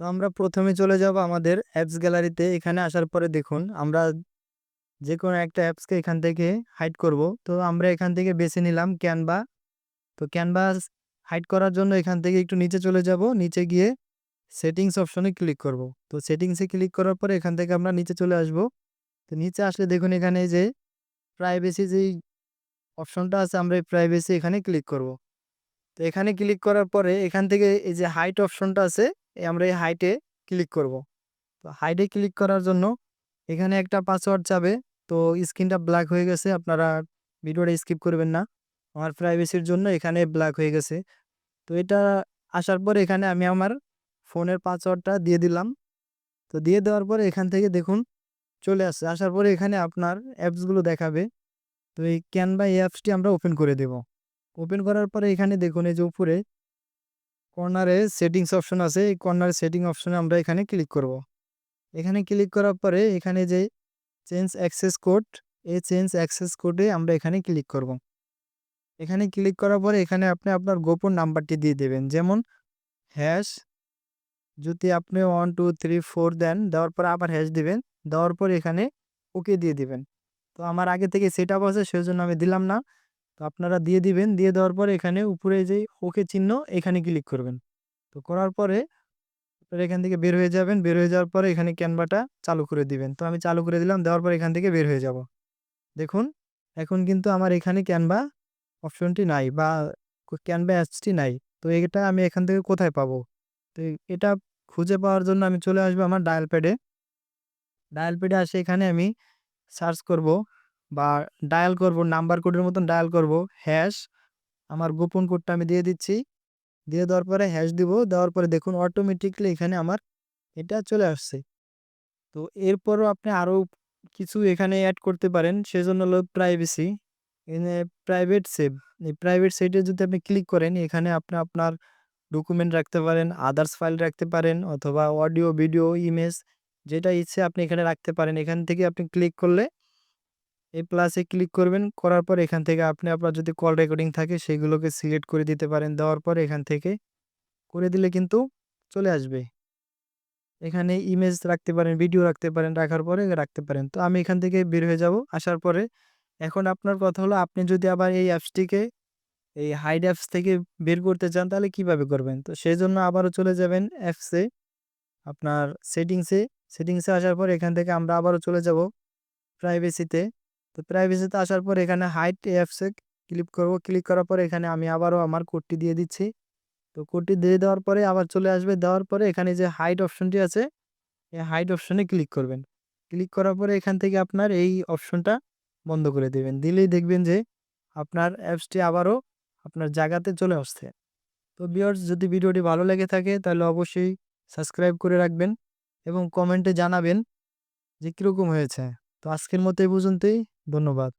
তো আমরা প্রথমে চলে যাব আমাদের অ্যাপস গ্যালারিতে এখানে আসার পরে দেখুন, আমরা যে কোনো একটা অ্যাপসকে এখান থেকে হাইড করব। তো আমরা এখান থেকে বেছে নিলাম ক্যানভা তো ক্যানভাস হাইড করার জন্য এখান থেকে একটু নিচে চলে যাব। নিচে গিয়ে সেটিংস অপশনে ক্লিক করব। তো সেটিংসে ক্লিক করার পরে এখান থেকে আমরা নিচে চলে আসব। তো নিচে আসলে দেখুন এখানে যে প্রাইভেসি যেই অপশনটা আছে, আমরা এই প্রাইভেসি এখানে ক্লিক করব। তো এখানে ক্লিক করার পরে এখান থেকে এই যে হাইট অপশনটা আছে আমরা এই হাইটে ক্লিক করব। তো হাইটে ক্লিক করার জন্য এখানে একটা পাসওয়ার্ড চাবে তো স্ক্রিনটা ব্ল্যাক হয়ে গেছে, আপনারা ভিডিওটা স্কিপ করবেন না। আমার প্রাইভেসির জন্য এখানে ব্ল্যাক হয়ে গেছে। তো এটা আসার পর এখানে আমি আমার ফোনের পাসওয়ার্ডটা দিয়ে দিলাম। তো দিয়ে দেওয়ার পরে এখান থেকে দেখুন চলে আসছে। আসার পরে এখানে আপনার অ্যাপসগুলো দেখাবে। তো এই ক্যানভা এই অ্যাপসটি আমরা ওপেন করে দেব। ওপেন করার পরে এখানে দেখুন এই যে উপরে কর্নারে সেটিংস অপশন আছে। এই কর্নার সেটিং অপশনে আমরা এখানে ক্লিক করব। এখানে ক্লিক করার পরে এখানে যে চেঞ্জ অ্যাক্সেস কোড এই চেঞ্জ অ্যাক্সেস কোডে আমরা এখানে ক্লিক করব। এখানে ক্লিক করার পরে এখানে আপনি আপনার গোপন নাম্বারটি দিয়ে দেবেন। যেমন হ্যাশ যদি আপনি ওয়ান টু থ্রি ফোর দেন, দেওয়ার পর আবার হ্যাশ দিবেন। দেওয়ার পর এখানে ওকে দিয়ে দিবেন। তো আমার আগে থেকে সেট আপ আছে সেই জন্য আমি দিলাম না। আপনারা দিয়ে দিবেন। দিয়ে দেওয়ার পরে এখানে উপরে যে ওকে চিহ্ন, এখানে ক্লিক করবেন। তো করার পরে আপনারা এখান থেকে বের হয়ে যাবেন। বের হয়ে যাওয়ার পরে এখানে ক্যানভাটা চালু করে দিবেন। তো আমি চালু করে দিলাম। দেওয়ার পর এখান থেকে বের হয়ে যাব। দেখুন, এখন কিন্তু আমার এখানে ক্যানভা অপশনটি নাই বা ক্যানভা অ্যাপসটি নাই। তো এটা আমি এখান থেকে কোথায় পাবো? তো এটা খুঁজে পাওয়ার জন্য আমি চলে আসব আমার ডায়াল প্যাডে ডায়াল প্যাডে আসে এখানে আমি সার্চ করব। বা ডায়াল করব নাম্বার কোডের মতন ডায়াল করব হ্যাশ আমার গোপন কোডটা আমি দিয়ে দিচ্ছি। দিয়ে দেওয়ার পরে হ্যাশ দিব, দেওয়ার পরে দেখুন অটোমেটিকলি এখানে আমার এটা চলে আসছে। তো এরপরও আপনি আরও কিছু এখানে অ্যাড করতে পারেন, সেজন্য হলো প্রাইভেসি এখানে প্রাইভেট সেভ এই প্রাইভেট সেটে যদি আপনি ক্লিক করেন, এখানে আপনি আপনার ডকুমেন্ট রাখতে পারেন আদার্স ফাইল রাখতে পারেন, অথবা অডিও ভিডিও ইমেজ যেটা ইচ্ছে আপনি এখানে রাখতে পারেন। এখান থেকে আপনি ক্লিক করলে এই প্লাসে ক্লিক করবেন, করার পর এখান থেকে আপনি আপনার যদি কল রেকর্ডিং থাকে সেগুলোকে সিলেক্ট করে দিতে পারেন। দেওয়ার পর এখান থেকে করে দিলে কিন্তু চলে আসবে। এখানে ইমেজ রাখতে পারেন ভিডিও রাখতে পারেন, রাখার পরে রাখতে পারেন। তো আমি এখান থেকে বের হয়ে যাব, আসার পরে এখন আপনার কথা হলো আপনি যদি আবার এই অ্যাপসটিকে এই হাইড অ্যাপস থেকে বের করতে চান তাহলে কীভাবে করবেন? তো সেই জন্য আবারও চলে যাবেন অ্যাপসে আপনার সেটিংসে সেটিংসে আসার পর এখান থেকে আমরা আবারও চলে যাব প্রাইভেসিতে তো প্রাইভেসিতে আসার পর এখানে হাইট অ্যাপসে ক্লিক করব। ক্লিক করার পরে এখানে আমি আবারও আমার কোডটি দিয়ে দিচ্ছি। তো কোডটি দিয়ে দেওয়ার পরে আবার চলে আসবে। দেওয়ার পরে এখানে যে হাইট অপশনটি আছে, এই হাইট অপশনে ক্লিক করবেন। ক্লিক করার পরে এখান থেকে আপনার এই অপশনটা বন্ধ করে দেবেন। দিলেই দেখবেন যে আপনার অ্যাপসটি আবারও আপনার জায়গাতে চলে আসছে। তো বিয়ার্স যদি ভিডিওটি ভালো লেগে থাকে, তাহলে অবশ্যই সাবস্ক্রাইব করে রাখবেন এবং কমেন্টে জানাবেন যে কীরকম হয়েছে। তো আজকের মতো এই পর্যন্তই ধন্যবাদ।